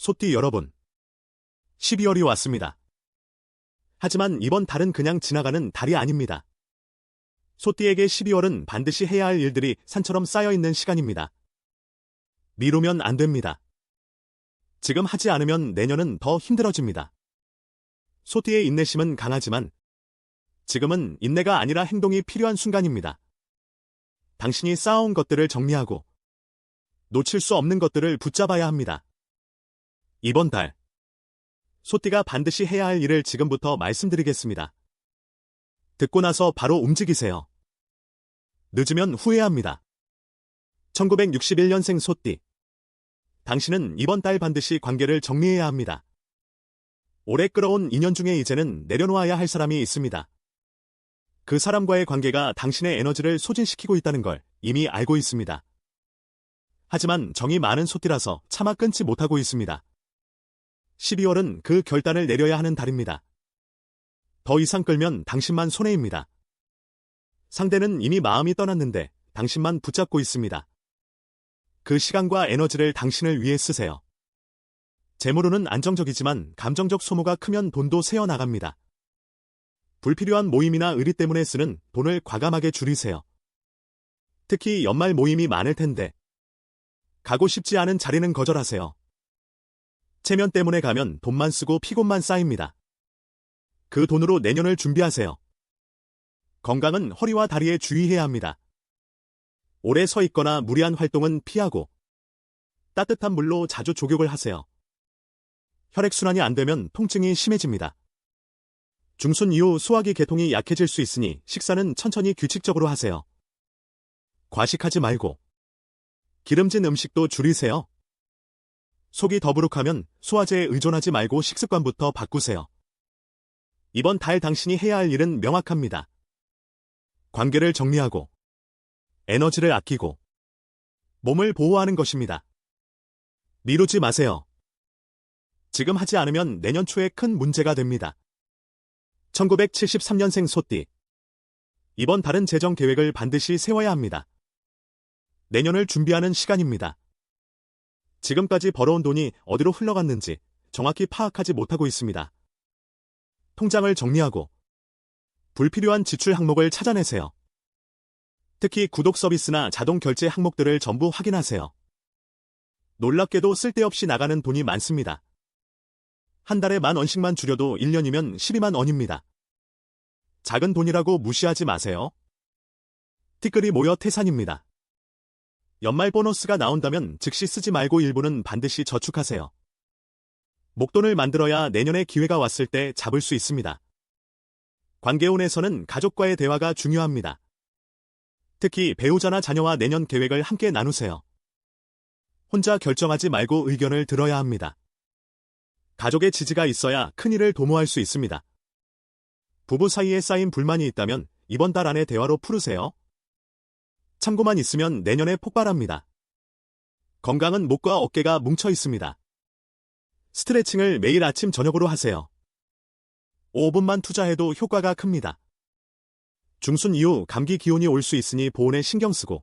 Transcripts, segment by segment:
소띠 여러분. 12월이 왔습니다. 하지만 이번 달은 그냥 지나가는 달이 아닙니다. 소띠에게 12월은 반드시 해야 할 일들이 산처럼 쌓여 있는 시간입니다. 미루면 안 됩니다. 지금 하지 않으면 내년은 더 힘들어집니다. 소띠의 인내심은 강하지만 지금은 인내가 아니라 행동이 필요한 순간입니다. 당신이 쌓아온 것들을 정리하고 놓칠 수 없는 것들을 붙잡아야 합니다. 이번 달 소띠가 반드시 해야 할 일을 지금부터 말씀드리겠습니다. 듣고 나서 바로 움직이세요. 늦으면 후회합니다. 1961년생 소띠. 당신은 이번 달 반드시 관계를 정리해야 합니다. 오래 끌어온 인연 중에 이제는 내려놓아야 할 사람이 있습니다. 그 사람과의 관계가 당신의 에너지를 소진시키고 있다는 걸 이미 알고 있습니다. 하지만 정이 많은 소띠라서 차마 끊지 못하고 있습니다. 12월은 그 결단을 내려야 하는 달입니다. 더 이상 끌면 당신만 손해입니다. 상대는 이미 마음이 떠났는데 당신만 붙잡고 있습니다. 그 시간과 에너지를 당신을 위해 쓰세요. 재물로는 안정적이지만 감정적 소모가 크면 돈도 새어 나갑니다. 불필요한 모임이나 의리 때문에 쓰는 돈을 과감하게 줄이세요. 특히 연말 모임이 많을 텐데 가고 싶지 않은 자리는 거절하세요. 체면 때문에 가면 돈만 쓰고 피곤만 쌓입니다. 그 돈으로 내년을 준비하세요. 건강은 허리와 다리에 주의해야 합니다. 오래 서 있거나 무리한 활동은 피하고 따뜻한 물로 자주 족욕을 하세요. 혈액순환이 안 되면 통증이 심해집니다. 중순 이후 소화기 계통이 약해질 수 있으니 식사는 천천히 규칙적으로 하세요. 과식하지 말고 기름진 음식도 줄이세요. 속이 더부룩하면 소화제에 의존하지 말고 식습관부터 바꾸세요. 이번 달 당신이 해야 할 일은 명확합니다. 관계를 정리하고 에너지를 아끼고 몸을 보호하는 것입니다. 미루지 마세요. 지금 하지 않으면 내년 초에 큰 문제가 됩니다. 1973년생 소띠. 이번 달은 재정 계획을 반드시 세워야 합니다. 내년을 준비하는 시간입니다. 지금까지 벌어온 돈이 어디로 흘러갔는지 정확히 파악하지 못하고 있습니다. 통장을 정리하고 불필요한 지출 항목을 찾아내세요. 특히 구독 서비스나 자동 결제 항목들을 전부 확인하세요. 놀랍게도 쓸데없이 나가는 돈이 많습니다. 한 달에 만 원씩만 줄여도 1년이면 12만 원입니다. 작은 돈이라고 무시하지 마세요. 티끌이 모여 태산입니다. 연말 보너스가 나온다면 즉시 쓰지 말고 일부는 반드시 저축하세요. 목돈을 만들어야 내년에 기회가 왔을 때 잡을 수 있습니다. 관계운에서는 가족과의 대화가 중요합니다. 특히 배우자나 자녀와 내년 계획을 함께 나누세요. 혼자 결정하지 말고 의견을 들어야 합니다. 가족의 지지가 있어야 큰일을 도모할 수 있습니다. 부부 사이에 쌓인 불만이 있다면 이번 달 안에 대화로 풀으세요. 참고만 있으면 내년에 폭발합니다. 건강은 목과 어깨가 뭉쳐 있습니다. 스트레칭을 매일 아침 저녁으로 하세요. 5분만 투자해도 효과가 큽니다. 중순 이후 감기 기온이 올 수 있으니 보온에 신경 쓰고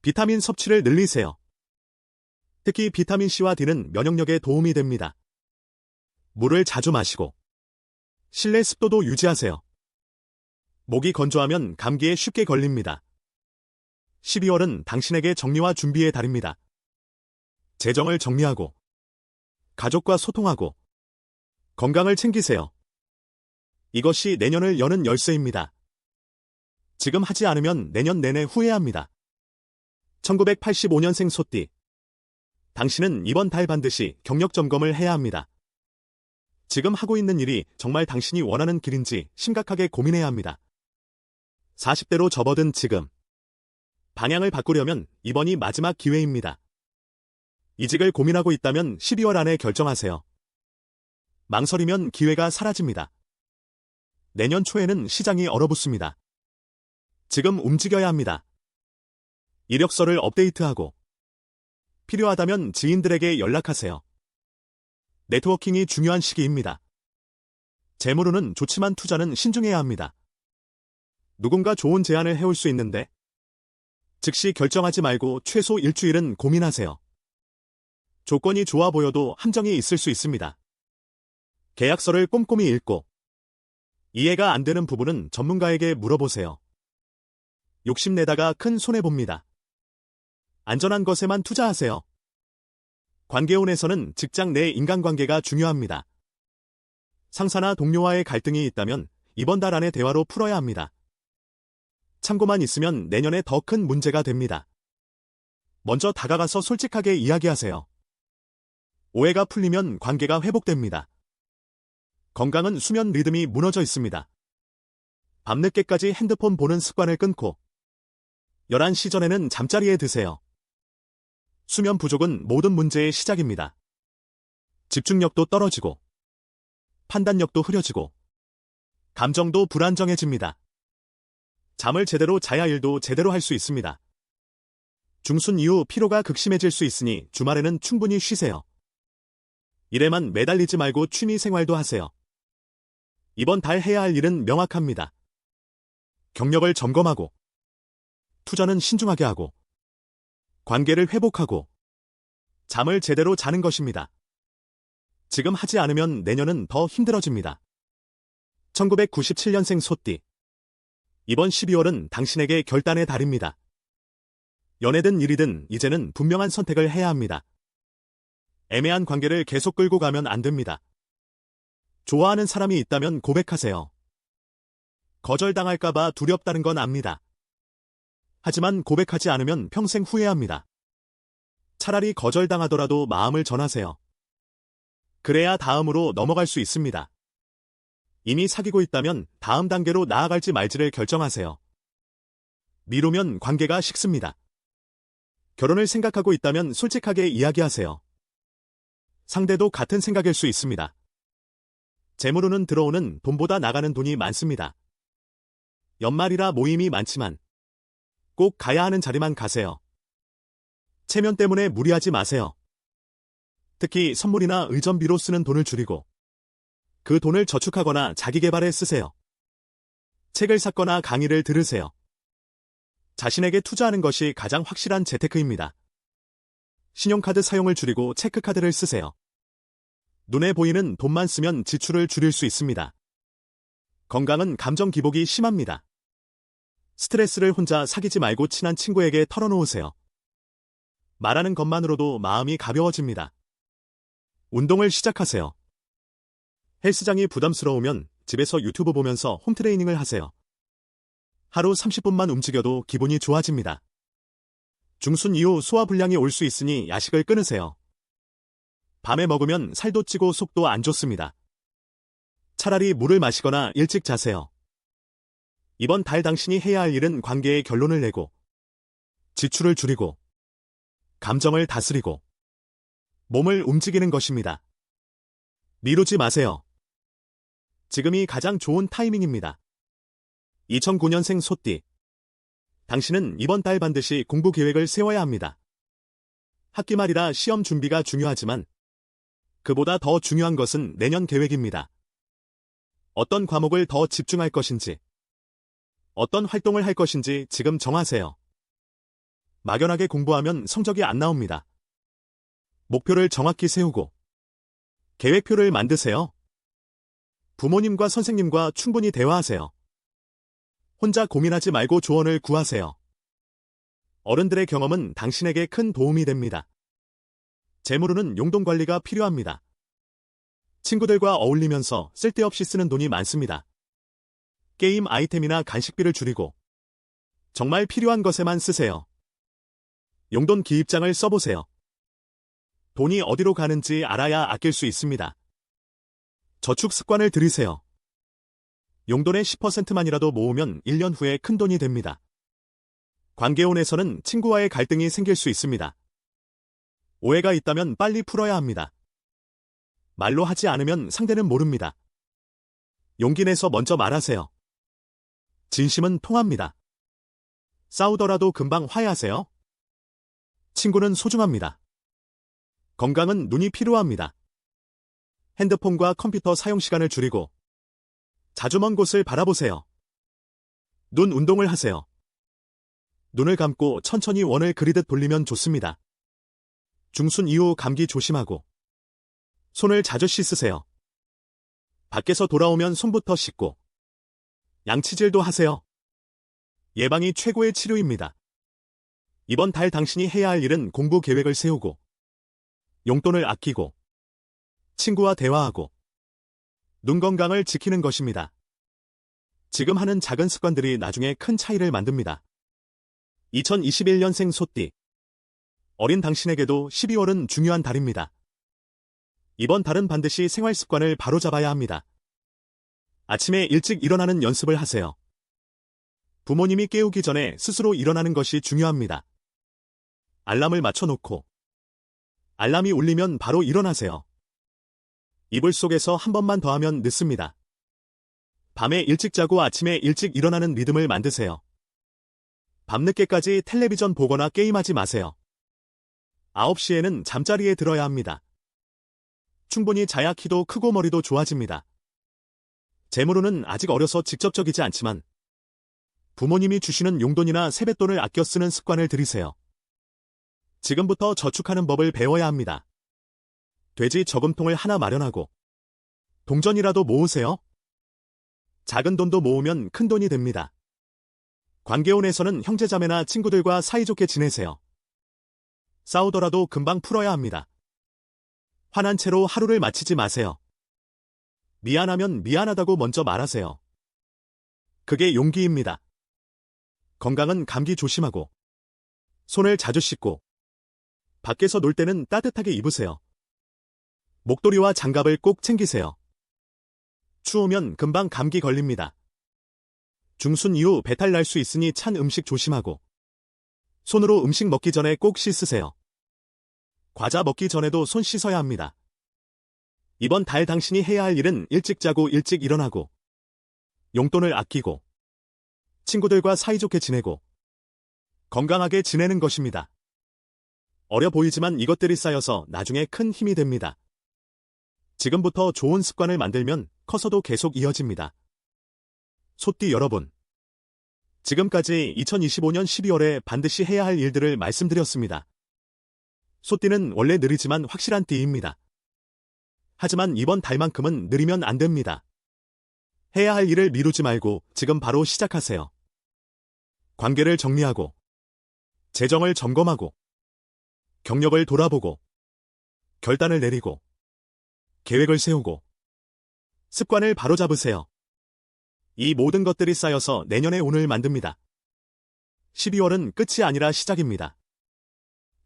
비타민 섭취를 늘리세요. 특히 비타민C와 D는 면역력에 도움이 됩니다. 물을 자주 마시고 실내 습도도 유지하세요. 목이 건조하면 감기에 쉽게 걸립니다. 12월은 당신에게 정리와 준비의 달입니다. 재정을 정리하고 가족과 소통하고 건강을 챙기세요. 이것이 내년을 여는 열쇠입니다. 지금 하지 않으면 내년 내내 후회합니다. 1985년생 소띠. 당신은 이번 달 반드시 경력 점검을 해야 합니다. 지금 하고 있는 일이 정말 당신이 원하는 길인지 심각하게 고민해야 합니다. 40대로 접어든 지금. 방향을 바꾸려면 이번이 마지막 기회입니다. 이직을 고민하고 있다면 12월 안에 결정하세요. 망설이면 기회가 사라집니다. 내년 초에는 시장이 얼어붙습니다. 지금 움직여야 합니다. 이력서를 업데이트하고 필요하다면 지인들에게 연락하세요. 네트워킹이 중요한 시기입니다. 재물로는 좋지만 투자는 신중해야 합니다. 누군가 좋은 제안을 해올 수 있는데 즉시 결정하지 말고 최소 일주일은 고민하세요. 조건이 좋아 보여도 함정이 있을 수 있습니다. 계약서를 꼼꼼히 읽고 이해가 안 되는 부분은 전문가에게 물어보세요. 욕심내다가 큰 손해봅니다. 안전한 것에만 투자하세요. 관계혼에서는 직장 내 인간관계가 중요합니다. 상사나 동료와의 갈등이 있다면 이번 달 안에 대화로 풀어야 합니다. 참고만 있으면 내년에 더 큰 문제가 됩니다. 먼저 다가가서 솔직하게 이야기하세요. 오해가 풀리면 관계가 회복됩니다. 건강은 수면 리듬이 무너져 있습니다. 밤늦게까지 핸드폰 보는 습관을 끊고 11시 전에는 잠자리에 드세요. 수면 부족은 모든 문제의 시작입니다. 집중력도 떨어지고 판단력도 흐려지고 감정도 불안정해집니다. 잠을 제대로 자야 일도 제대로 할 수 있습니다. 중순 이후 피로가 극심해질 수 있으니 주말에는 충분히 쉬세요. 일에만 매달리지 말고 취미 생활도 하세요. 이번 달 해야 할 일은 명확합니다. 경력을 점검하고, 투자는 신중하게 하고, 관계를 회복하고, 잠을 제대로 자는 것입니다. 지금 하지 않으면 내년은 더 힘들어집니다. 1997년생 소띠. 이번 12월은 당신에게 결단의 달입니다. 연애든 일이든 이제는 분명한 선택을 해야 합니다. 애매한 관계를 계속 끌고 가면 안 됩니다. 좋아하는 사람이 있다면 고백하세요. 거절당할까봐 두렵다는 건 압니다. 하지만 고백하지 않으면 평생 후회합니다. 차라리 거절당하더라도 마음을 전하세요. 그래야 다음으로 넘어갈 수 있습니다. 이미 사귀고 있다면 다음 단계로 나아갈지 말지를 결정하세요. 미루면 관계가 식습니다. 결혼을 생각하고 있다면 솔직하게 이야기하세요. 상대도 같은 생각일 수 있습니다. 재물로는 들어오는 돈보다 나가는 돈이 많습니다. 연말이라 모임이 많지만 꼭 가야 하는 자리만 가세요. 체면 때문에 무리하지 마세요. 특히 선물이나 의전비로 쓰는 돈을 줄이고 그 돈을 저축하거나 자기 개발에 쓰세요. 책을 샀거나 강의를 들으세요. 자신에게 투자하는 것이 가장 확실한 재테크입니다. 신용카드 사용을 줄이고 체크카드를 쓰세요. 눈에 보이는 돈만 쓰면 지출을 줄일 수 있습니다. 건강은 감정 기복이 심합니다. 스트레스를 혼자 사귀지 말고 친한 친구에게 털어놓으세요. 말하는 것만으로도 마음이 가벼워집니다. 운동을 시작하세요. 헬스장이 부담스러우면 집에서 유튜브 보면서 홈트레이닝을 하세요. 하루 30분만 움직여도 기분이 좋아집니다. 중순 이후 소화불량이 올 수 있으니 야식을 끊으세요. 밤에 먹으면 살도 찌고 속도 안 좋습니다. 차라리 물을 마시거나 일찍 자세요. 이번 달 당신이 해야 할 일은 관계의 결론을 내고, 지출을 줄이고, 감정을 다스리고, 몸을 움직이는 것입니다. 미루지 마세요. 지금이 가장 좋은 타이밍입니다. 2009년생 소띠. 당신은 이번 달 반드시 공부 계획을 세워야 합니다. 학기 말이라 시험 준비가 중요하지만 그보다 더 중요한 것은 내년 계획입니다. 어떤 과목을 더 집중할 것인지, 어떤 활동을 할 것인지 지금 정하세요. 막연하게 공부하면 성적이 안 나옵니다. 목표를 정확히 세우고 계획표를 만드세요. 부모님과 선생님과 충분히 대화하세요. 혼자 고민하지 말고 조언을 구하세요. 어른들의 경험은 당신에게 큰 도움이 됩니다. 재물로는 용돈 관리가 필요합니다. 친구들과 어울리면서 쓸데없이 쓰는 돈이 많습니다. 게임 아이템이나 간식비를 줄이고 정말 필요한 것에만 쓰세요. 용돈 기입장을 써보세요. 돈이 어디로 가는지 알아야 아낄 수 있습니다. 저축 습관을 들이세요. 용돈의 10%만이라도 모으면 1년 후에 큰 돈이 됩니다. 관계혼에서는 친구와의 갈등이 생길 수 있습니다. 오해가 있다면 빨리 풀어야 합니다. 말로 하지 않으면 상대는 모릅니다. 용기 내서 먼저 말하세요. 진심은 통합니다. 싸우더라도 금방 화해하세요. 친구는 소중합니다. 건강은 눈이 필요합니다. 핸드폰과 컴퓨터 사용 시간을 줄이고 자주 먼 곳을 바라보세요. 눈 운동을 하세요. 눈을 감고 천천히 원을 그리듯 돌리면 좋습니다. 중순 이후 감기 조심하고 손을 자주 씻으세요. 밖에서 돌아오면 손부터 씻고 양치질도 하세요. 예방이 최고의 치료입니다. 이번 달 당신이 해야 할 일은 공부 계획을 세우고 용돈을 아끼고 친구와 대화하고 눈 건강을 지키는 것입니다. 지금 하는 작은 습관들이 나중에 큰 차이를 만듭니다. 2021년생 소띠 어린 당신에게도 12월은 중요한 달입니다. 이번 달은 반드시 생활 습관을 바로잡아야 합니다. 아침에 일찍 일어나는 연습을 하세요. 부모님이 깨우기 전에 스스로 일어나는 것이 중요합니다. 알람을 맞춰놓고 알람이 울리면 바로 일어나세요. 이불 속에서 한 번만 더 하면 늦습니다. 밤에 일찍 자고 아침에 일찍 일어나는 리듬을 만드세요. 밤늦게까지 텔레비전 보거나 게임하지 마세요. 9시에는 잠자리에 들어야 합니다. 충분히 자야 키도 크고 머리도 좋아집니다. 재물로는 아직 어려서 직접적이지 않지만 부모님이 주시는 용돈이나 세뱃돈을 아껴 쓰는 습관을 들이세요. 지금부터 저축하는 법을 배워야 합니다. 돼지 저금통을 하나 마련하고 동전이라도 모으세요. 작은 돈도 모으면 큰 돈이 됩니다. 관계원에서는 형제자매나 친구들과 사이좋게 지내세요. 싸우더라도 금방 풀어야 합니다. 화난 채로 하루를 마치지 마세요. 미안하면 미안하다고 먼저 말하세요. 그게 용기입니다. 건강은 감기 조심하고 손을 자주 씻고 밖에서 놀 때는 따뜻하게 입으세요. 목도리와 장갑을 꼭 챙기세요. 추우면 금방 감기 걸립니다. 중순 이후 배탈 날 수 있으니 찬 음식 조심하고 손으로 음식 먹기 전에 꼭 씻으세요. 과자 먹기 전에도 손 씻어야 합니다. 이번 달 당신이 해야 할 일은 일찍 자고 일찍 일어나고 용돈을 아끼고 친구들과 사이좋게 지내고 건강하게 지내는 것입니다. 어려 보이지만 이것들이 쌓여서 나중에 큰 힘이 됩니다. 지금부터 좋은 습관을 만들면 커서도 계속 이어집니다. 소띠 여러분. 지금까지 2025년 12월에 반드시 해야 할 일들을 말씀드렸습니다. 소띠는 원래 느리지만 확실한 띠입니다. 하지만 이번 달만큼은 느리면 안 됩니다. 해야 할 일을 미루지 말고 지금 바로 시작하세요. 관계를 정리하고, 재정을 점검하고, 경력을 돌아보고, 결단을 내리고, 계획을 세우고, 습관을 바로잡으세요. 이 모든 것들이 쌓여서 내년의 운을 만듭니다. 12월은 끝이 아니라 시작입니다.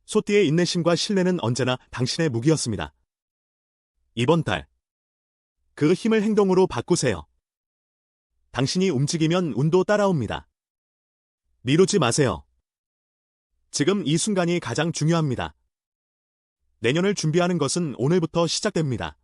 소띠의 인내심과 신뢰는 언제나 당신의 무기였습니다. 이번 달, 그 힘을 행동으로 바꾸세요. 당신이 움직이면 운도 따라옵니다. 미루지 마세요. 지금 이 순간이 가장 중요합니다. 내년을 준비하는 것은 오늘부터 시작됩니다.